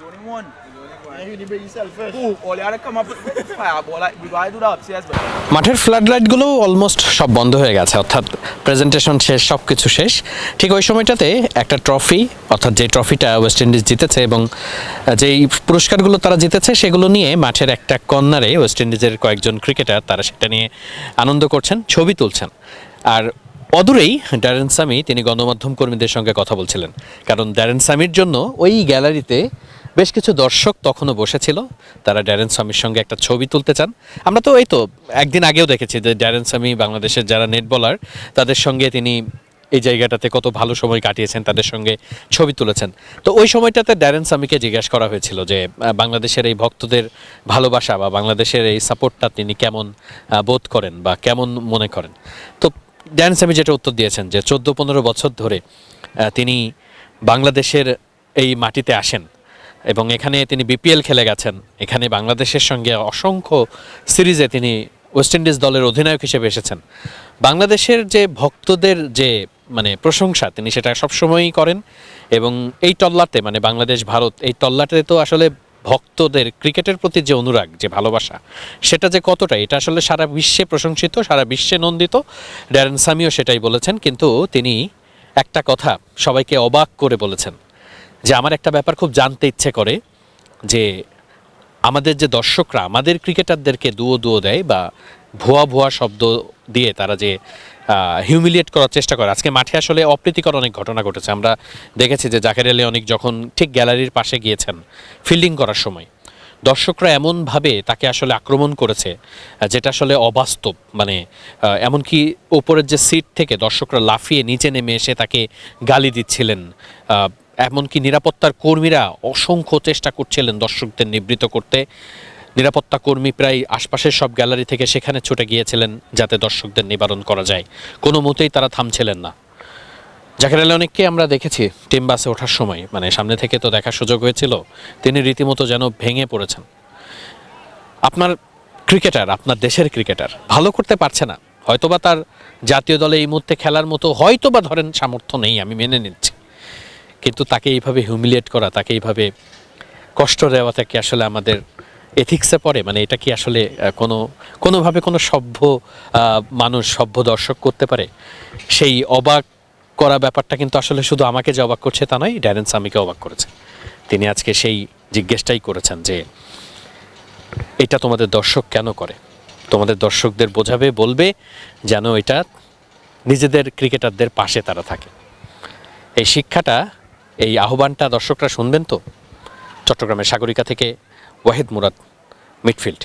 He's only one. And you yourself first. Ooh, all you had come up with fireball. Like, we do the upstairs, but মাঠের flood লাইটগুলো almost সব বন্ধ হয়ে গেছে অর্থাৎ presentation শেষ সব কিছু শেষ ঠিক ওই সময়টাতে একটা ট্রফি অর্থাৎ যে ট্রফিটা ওয়েস্ট ইন্ডিজ জিতেছে এবং যেই পুরস্কারগুলো তারা জিতেছে সেগুলো নিয়ে মাঠের একটা কর্নারে ওয়েস্ট ইন্ডিজের কয়েকজন ক্রিকেটার তারা সেটা নিয়ে আনন্দ করছেন ছবি তুলছেন আর অদূরেই ড্যারেন সামি তিনি গণমাধ্যম কর্মীদের সঙ্গে কথা বলছিলেন কারণ ড্যারেন সামির জন্য ওই গ্যালারিতে বেশ কিছু দর্শক তখনও বসেছিল। তারা ড্যারেন সামির সঙ্গে একটা ছবি তুলতে চান। আমরা তো এই তো একদিন আগেও দেখেছি যে ড্যারেন সামি বাংলাদেশের যারা নেট বলার, তাদের সঙ্গে তিনি এই জায়গাটাতে কত ভালো সময় কাটিয়েছেন, তাদের সঙ্গে ছবি তুলেছেন। তো ওই সময়টাতে ড্যারেন সামিকে জিজ্ঞাসা করা হয়েছিল যে বাংলাদেশের এই ভক্তদের ভালোবাসা বা বাংলাদেশের এই সাপোর্টটা তিনি কেমন বোধ করেন বা কেমন মনে করেন? তো ড্যারেন সামি যেটা উত্তর দিয়েছেন যে, চোদ্দ পনেরো বছর ধরে তিনি বাংলাদেশের এই মাটিতে আসেন। এবং এখানে তিনি বিপিএল খেলে গেছেন। এখানে বাংলাদেশের সঙ্গে অসংখ্য সিরিজে তিনি ওয়েস্ট ইন্ডিজ দলের অধিনায়ক হিসেবে এসেছেন। বাংলাদেশের যে ভক্তদের যে মানে প্রশংসা, তিনি সেটা সবসময়ই করেন এবং এই টল্লাতে মানে বাংলাদেশ, ভারত, এই টল্লাতে তো আসলে ভক্তদের, ক্রিকেটের প্রতি যে অনুরাগ, যে ভালোবাসা, সেটা যে কতটা, এটা আসলে সারা বিশ্বে প্রশংসিত, সারা বিশ্বে নন্দিত। ড্যারেন সামিও সেটাই বলেছেন, কিন্তু তিনি একটা কথা সবাইকে অবাক করে বলেছেন। যে আমার একটা ব্যাপার খুব জানতে ইচ্ছে করে যে আমাদের যে দর্শকরা, আমাদের ক্রিকেটারদেরকে দুয়ো দুয়ো দেয় বা ভুয়া ভুয়া শব্দ দিয়ে তারা যে হিউমিলিয়েট করার চেষ্টা করে। আজকে মাঠে আসলে অপ্রীতিকর অনেক ঘটনা ঘটেছে। আমরা দেখেছি যে জাকের আলী অনেক যখন ঠিক গ্যালারির পাশে গিয়েছেন ফিল্ডিং করার সময়, দর্শকরা এমনভাবে তাকে আসলে আক্রমণ করেছে, যেটা আসলে অবাস্তব। মানে এমনকি ওপরের যে সিট থেকে দর্শকরা লাফিয়ে নিচে নেমে এসে তাকে গালি দিচ্ছিলেন। এমনকি নিরাপত্তার কর্মীরা অসংখ্য চেষ্টা করছিলেন দর্শকদের নিবৃত করতে। নিরাপত্তা কর্মী প্রায় আশপাশের সব গ্যালারি থেকে সেখানে ছুটে গিয়েছিলেন যাতে দর্শকদের নিবারণ করা যায়। কোনো মতেই তারা থামছিলেন না। জাকির আলী অনেককে আমরা দেখেছি টিম বাসে ওঠার সময়। মানে সামনে থেকে তো দেখার সুযোগ হয়েছিল। তিনি রীতিমতো যেন ভেঙে পড়েছেন। আপনার ক্রিকেটার, আপনার দেশের ক্রিকেটার, ভালো করতে পারছে না। হয়তোবা তার জাতীয় দলে এই মুহূর্তে খেলার মতো হয়তোবা ধরেন সামর্থ্য নেই, আমি মেনে নিচ্ছি। কিন্তু তাকে এইভাবে হিউমিলিয়েট করা, তাকে এইভাবে কষ্ট দেওয়া থেকে আসলে আমাদের এথিক্সে পড়ে মানে এটা কি আসলে কোনো, কোনোভাবে কোনো সভ্য মানুষ, সভ্য দর্শক করতে পারে? সেই অবাক করা ব্যাপারটা কিন্তু আসলে শুধু আমাকে যে অবাক করছে তা নয়, ড্যারেন সামিকে অবাক করেছে। তিনি আজকে সেই জিজ্ঞেসটাই করেছেন যে, এটা তোমাদের দর্শক কেন করে? তোমাদের দর্শকদের বোঝাবে, বলবে যেন এটা নিজেদের ক্রিকেটারদের পাশে তারা থাকে। এই শিক্ষাটা এই আহ্বানটা দর্শকরা শুনবেন তো? চট্টগ্রামের সাগরিকা থেকে ওয়াহিদ মুরাদ মিডফিল্ড।